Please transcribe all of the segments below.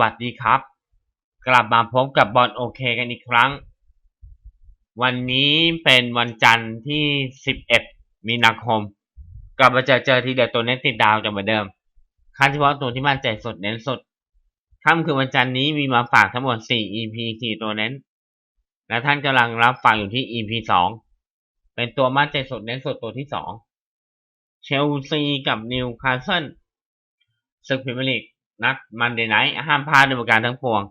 วัสดีครับ กลับมาพบกับบอลโอเคกันอีกครั้ง วันนี้เป็นวันจันทร์ที่ 11 มีนาคม กลับมาเจอเจอทีเดียวตัวเน้นติดดาวจะเหมือนเดิมคันเฉพาะตัวที่มั่นใจสดเน้นสดค่ำคือวันจันทร์นี้มีมาฝากทั้งหมด 4 EP 4 ตัวเน้น และท่านกำลังรับฟังอยู่ที่ EP 2 เป็นตัวมั่นใจสดเน้นสดตัวที่ 2 เชลซีกับนิวคาสเซิลศึกพรีเมียร์ลีก นัดมันเดย์ไนท์ห้ามพลาดในประการทั้งปวง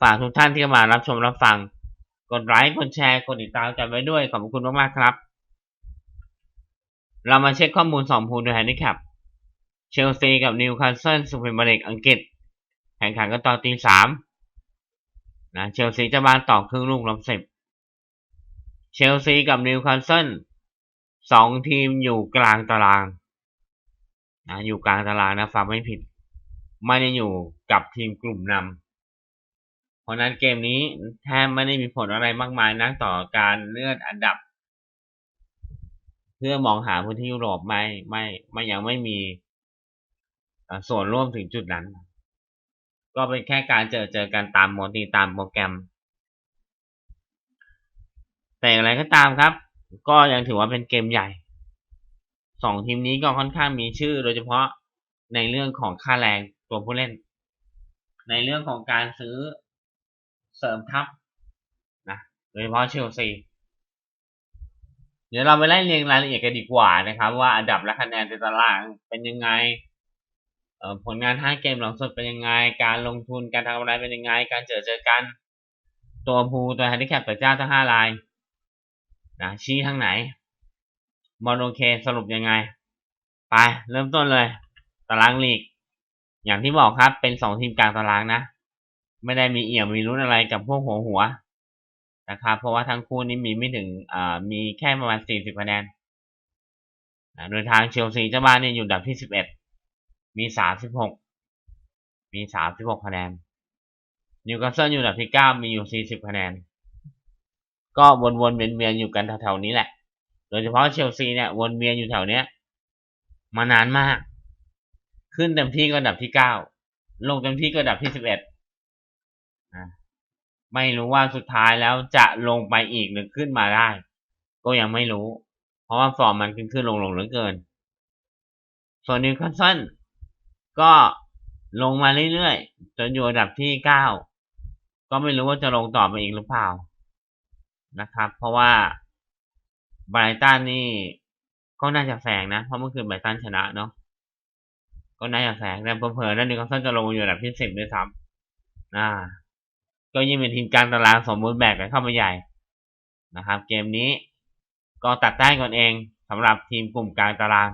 ฝากทุกท่านที่เข้ามารับชมรับฟัง กดไลค์กดแชร์กดติดตามกันไว้ด้วยขอบคุณมากๆครับ เรามาเช็คข้อมูลสองพูลโดยแฮนดิแคปเชลซีกับนิวคาสเซิลสุพรีเมียร์ลีกอังกฤษ แข่งขันกันตอนตีสามนะเชลซีจะบานต่อครึ่งลูกลบสิบเชลซีกับนิวคาสเซิลสองทีมอยู่กลางตารางนะอยู่กลางตารางนะฟังไม่ผิด ไม่ได้อยู่กับทีมกลุ่มนำเพราะนั้นเกมนี้แทบไม่ได้มีผลอะไรมากมายนักต่อการเลื่อนอันดับ เพื่อมองหาพื้นที่ยุโรปไม่ไม่ไม่ยังไม่มีส่วนร่วมถึงจุดนั้น ก็เป็นแค่การเจอเจอกันตามโมตีตามโปรแกรม แต่อะไรก็ตามครับ ก็ยังถือว่าเป็นเกมใหญ่สองทีมนี้ก็ค่อนข้างมีชื่อโดยเฉพาะในเรื่องของค่าแรง ตัวผู้เล่น ในเรื่องของการซื้อเสริมทัพนะโดยเฉพาะเชลซีเดี๋ยวเราไปไล่เรียงรายละเอียดกันดีกว่านะครับ ว่าอันดับและคะแนนในตารางเป็นยังไงผลงานห้าเกมหลังสุดเป็นยังไง การลงทุนการทำอะไรเป็นยังไง การเจอเจอกัน ตัวภูตัวแฮนดิแคปตัวเจ้าทั้งห้ารายนะชี้ทางไหนบอลโอเคสรุปยังไง ไป เริ่มต้นเลย ตารางลีก อย่างที่บอกครับเป็นสองทีมกลางตารางนะ ไม่ได้มีเอี่ยมมีรุ่นอะไรกับพวกหัวหัวนะครับเพราะว่าทั้งคู่นี้มีไม่ถึงอ่ามีแค่ประมาณสี่สิบคะแนนโดยทางเชลซีเจ้าบ้านเนี่ยอยู่อันดับที่สิบเอ็ดมีสามสิบหกมีสามสิบหกคะแนนนิวคาสเซิลอยู่อันดับที่เก้ามีอยู่สี่สิบคะแนน ก็วนๆเวียนๆอยู่กันแถวๆนี้แหละ โดยเฉพาะเชลซีเนี่ยวนเวียนอยู่แถวเนี้ยมานานมาก ขึ้นเต็มที่ก็อันดับที่เก้าลงเต็มที่ก็อันดับที่สิบเอ็ดไม่รู้ว่าสุดท้ายแล้วจะลงไปอีกหรือขึ้นมาได้ ก็ยังไม่รู้ เพราะว่าฟอร์มมันขึ้นขึ้นลงลงเหลือเกิน ส่วนนิวคาสเซิลก็ลงมาเรื่อยๆจนอยู่อันดับที่เก้าก็ไม่รู้ว่าจะลงต่อไปอีกหรือเปล่านะครับ เพราะว่าไบรตันนี่ก็น่าจะแซงนะ เพราะเมื่อคืนไบรตันชนะเนาะ ก็น่าจะแซงแต่เผลอๆนั่นนิวคาสเซิลจะลงอยู่อันดับที่สิบด้วยซ้ำอ่า ก็ยิ่งเป็นทีมกลางตารางสมบูรณ์แบบกันเข้ามาใหญ่นะครับ เกมนี้ก็ตัดได้ก่อนเองสำหรับทีมกลุ่มกลางตาราง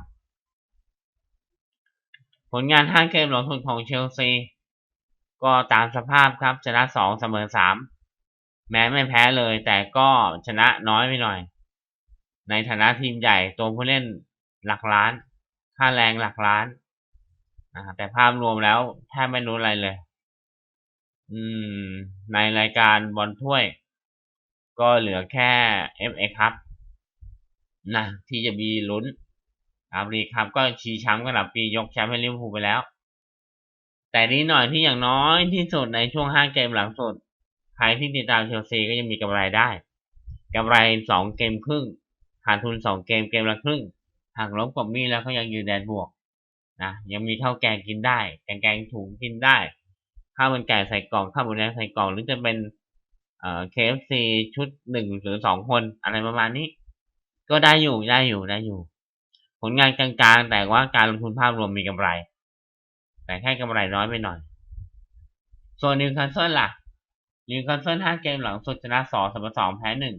ผลงานห้าเกมหลังสุดของเชลซีก็ตามสภาพครับชนะสองเสมอสามแม้ไม่แพ้เลย แต่ก็ชนะน้อยไปหน่อย ในฐานะทีมใหญ่ตัวผู้เล่นหลักล้าน ค่าแรงหลักล้าน นะแต่ภาพรวมแล้วแทบไม่รู้อะไรเลย อืม ในรายการบอลถ้วย ก็เหลือแค่ FA ครับนะที่จะมีลุ้นครับรีครับก็ชี้ช้ำกันหลับปียกแชมป์ให้ลิเวอร์พูลไปแล้ว แต่นี้หน่อยที่อย่างน้อยที่สุดในช่วงห้าเกมหลังสุดใครที่ติดตามเชลซีก็ยังมีกำไรได้กำไรสองเกมครึ่งขาดทุนสองเกมเกมละครึ่งหากลบกับมีแล้วเขายังอยู่แดนบวก นะยังมีข้าวแกงกินได้ แกงแกงถุงกินได้ ข้าวมันไก่ใส่กล่องข้าวมันแดงใส่กล่องหรือจะเป็นเอ่อ KFC ชุดหนึ่งหรือสองคนอะไรประมาณนี้ ก็ได้อยู่ได้อยู่ได้อยู่ ผลงานกลางๆ แต่ว่าการลงทุนภาพรวมมีกำไร แต่แค่กำไรน้อยไปหน่อย ส่วนนิวคาสเซิลล่ะนิวคาสเซิลห้าเกมหลังสุดชนะสองสมอสองแพ้หนึ่ง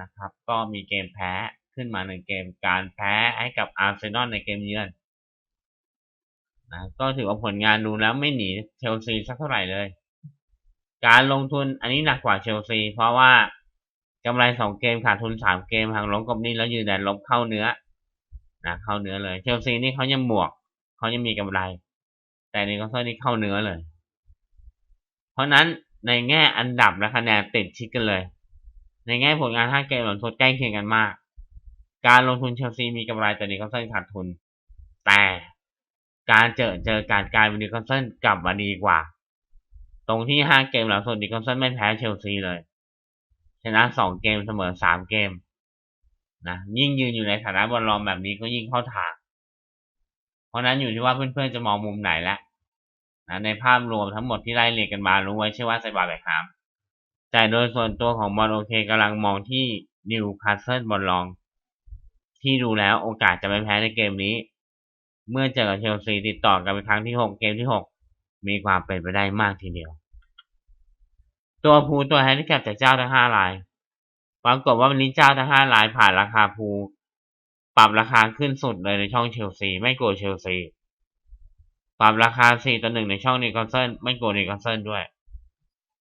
นะครับ ก็มีเกมแพ้ขึ้นมาหนึ่งเกมการแพ้ให้กับอาร์เซนอลในเกมเยือน นะก็ถือว่าผลงานดูแล้วไม่หนีเชลซีสักเท่าไหร่เลย การลงทุนอันนี้หนักกว่าเชลซี เพราะว่ากำไรสองเกมขาดทุนสามเกมหางลงกับนี่แล้วยืนแดนลบเข้าเนื้อนะเข้าเนื้อเลยเชลซีนี่เขายังบวกเขายังมีกำไร แต่นี่ก็เท่านี้เข้าเนื้อเลย เพราะนั้นในแง่อันดับและคะแนนติดชิดกันเลย ในแง่ผลงาน5เกมหลังทดใกล้เคียงกันมาก การลงทุนเชลซีมีกำไรแต่นิวคาสเซิลขาดทุน แต่ การเจอเจอการกลายเป็นนิวคาสเซิลกลับมาดีกว่า ตรงที่ห้าเกมหลังสุดนิโคลสันไม่แพ้เชลซีเลย ชนะสองเกมเสมอสามเกมนะยิ่งยืนอยู่ในฐานะบอลรองแบบนี้ก็ยิ่งเข้าทาง เพราะนั้นอยู่ที่ว่าเพื่อนๆจะมองมุมไหนแล้วนะในภาพรวมทั้งหมดที่ไล่เรียงกันมารู้ไว้เชื่อว่าไซบาร์แบกฮามแต่โดยส่วนตัวของบอลโอเคกำลังมองที่นิวคาสเซิลบอลรอง ที่ดูแล้วโอกาสจะไม่แพ้ในเกมนี้ เมื่อเจอกับเชลซีติดต่อกันเป็นครั้งที่หกเกมที่หกมีความเป็นไปได้มากทีเดียว ตัวภูตัวแฮนดิแคปจากเจ้าทั้งห้ารายปรากฏว่าวันนี้เจ้าทั้งห้ารายผ่านราคาภูปรับราคาขึ้นสุดเลยในช่องเชลซี ไม่กลัวเชลซีปรับราคาสี่ต่อหนึ่งในช่องนิโคลเซนไม่กลัวนิโคลเซนด้วย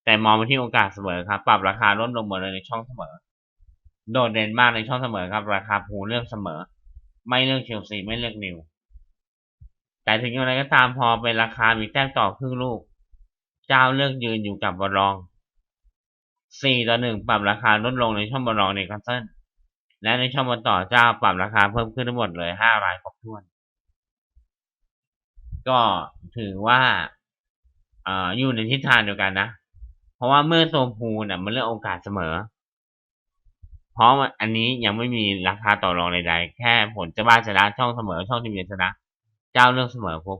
แต่มองไปที่โอกาสเสมอครับ ปรับราคาลดลงหมดเลยในช่องเสมอ โดดเด่นมากในช่องเสมอครับ ราคาภูเลือกเสมอ ไม่เลือกเชลซีไม่เลือกนิว แต่ถึงอย่างไรก็ตามพอเป็นราคามีแต้มต่อครึ่งลูก เจ้าเลือกยืนอยู่กับบอลรองสี่ต่อหนึ่งปรับราคาลดลงในช่องบอลรองในคาสเซิลและในช่องบอลต่อเจ้าปรับราคาเพิ่มขึ้นทั้งหมดเลยห้ารายครบถ้วน ก็ถือว่าอ่าอยู่ในทิศทางเดียวกันนะ เพราะว่าเมื่อตัวพูน่ะมันเลือกโอกาสเสมอ เพราะอันนี้ยังไม่มีราคาต่อรองใดๆ แค่ผลจะบ้าชนะช่องเสมอช่องทีมเยือนชนะ เจ้าเลือกเสมอปุ๊บ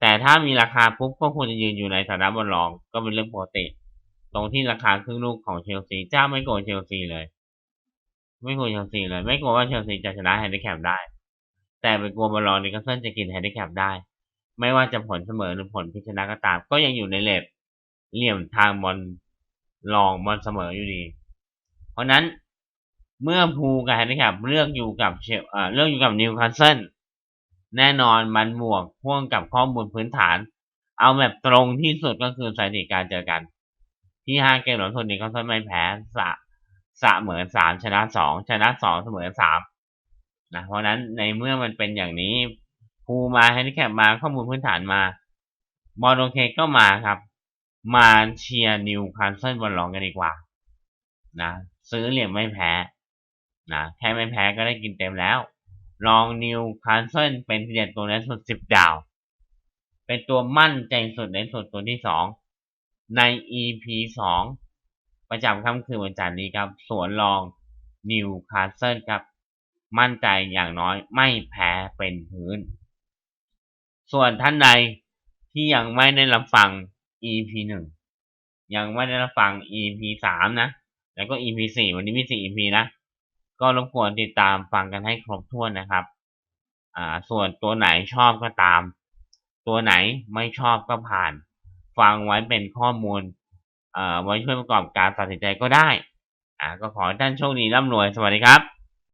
แต่ถ้ามีราคาปุ๊บก็ควรจะยืนอยู่ในฐานะบอลรองก็เป็นเรื่องปกติ ตรงที่ราคาครึ่งลูกของเชลซีเจ้าไม่โกงเชลซีเลย ไม่กลัวเชลซีเลย ไม่กลัวว่าเชลซีจะชนะแฮนดิแคปได้ แต่ไปกลัวบอลลอนนิโคลเซนจะกินแฮนดิแคปได้ ไม่ว่าจะผลเสมอหรือผลพิชนะก็ตาม ก็ยังอยู่ในเลทเหลี่ยมทางบอลลองบอลเสมออยู่ดี เพราะนั้นเมื่อพูกับแฮนดิแคปเลือกอยู่กับเชลเอ่อเลือกอยู่กับนิวคาสเซิล แน่นอนมันบวกพ่วงกับข้อมูลพื้นฐาน เอาแบบตรงที่สุดก็คือสถิติการเจอกัน ที่ห้าเกมหลังสุดนิโคลเซนไม่แพ้สะเสมอสามชนะสองชนะสองเสมอสามนะเพราะนั้นในเมื่อมันเป็นอย่างนี้ภูมาแฮนดิแคปมาข้อมูลพื้นฐานมาบอลโอเคก็มาครับ มาเชียร์นิวคาสเซิลบอลลองกันดีกว่า นะ ซื้อเหรียญไม่แพ้นะแค่ไม่แพ้ก็ได้กินเต็มแล้ว ลองนิวคาสเซิลเป็นทีเด็ดตัวนั้นสุดสิบดาว เป็นตัวมั่นใจสุดในสุดตัวที่สองใน EP สองประจำค่ำคืนวันจันทร์นี้ครับสวนรองนิวคาสเซิลครับ มั่นใจอย่างน้อยไม่แพ้เป็นพื้น ส่วนท่านใดที่ยังไม่ได้รับฟัง EP หนึ่งยังไม่ได้รับฟัง EP สามนะ แล้วก็ EP สี่วันนี้มีสี่ EP นะ ก็รบกวนติดตามฟังกันให้ครบถ้วนนะครับ อ่า ส่วนตัวไหนชอบก็ตาม ตัวไหนไม่ชอบก็ผ่าน ฟังไว้เป็นข้อมูลอ่าไว้ช่วยประกอบการตัดสินใจก็ได้ อ่า ก็ขอให้ท่านโชคดีร่ำรวย สวัสดีครับ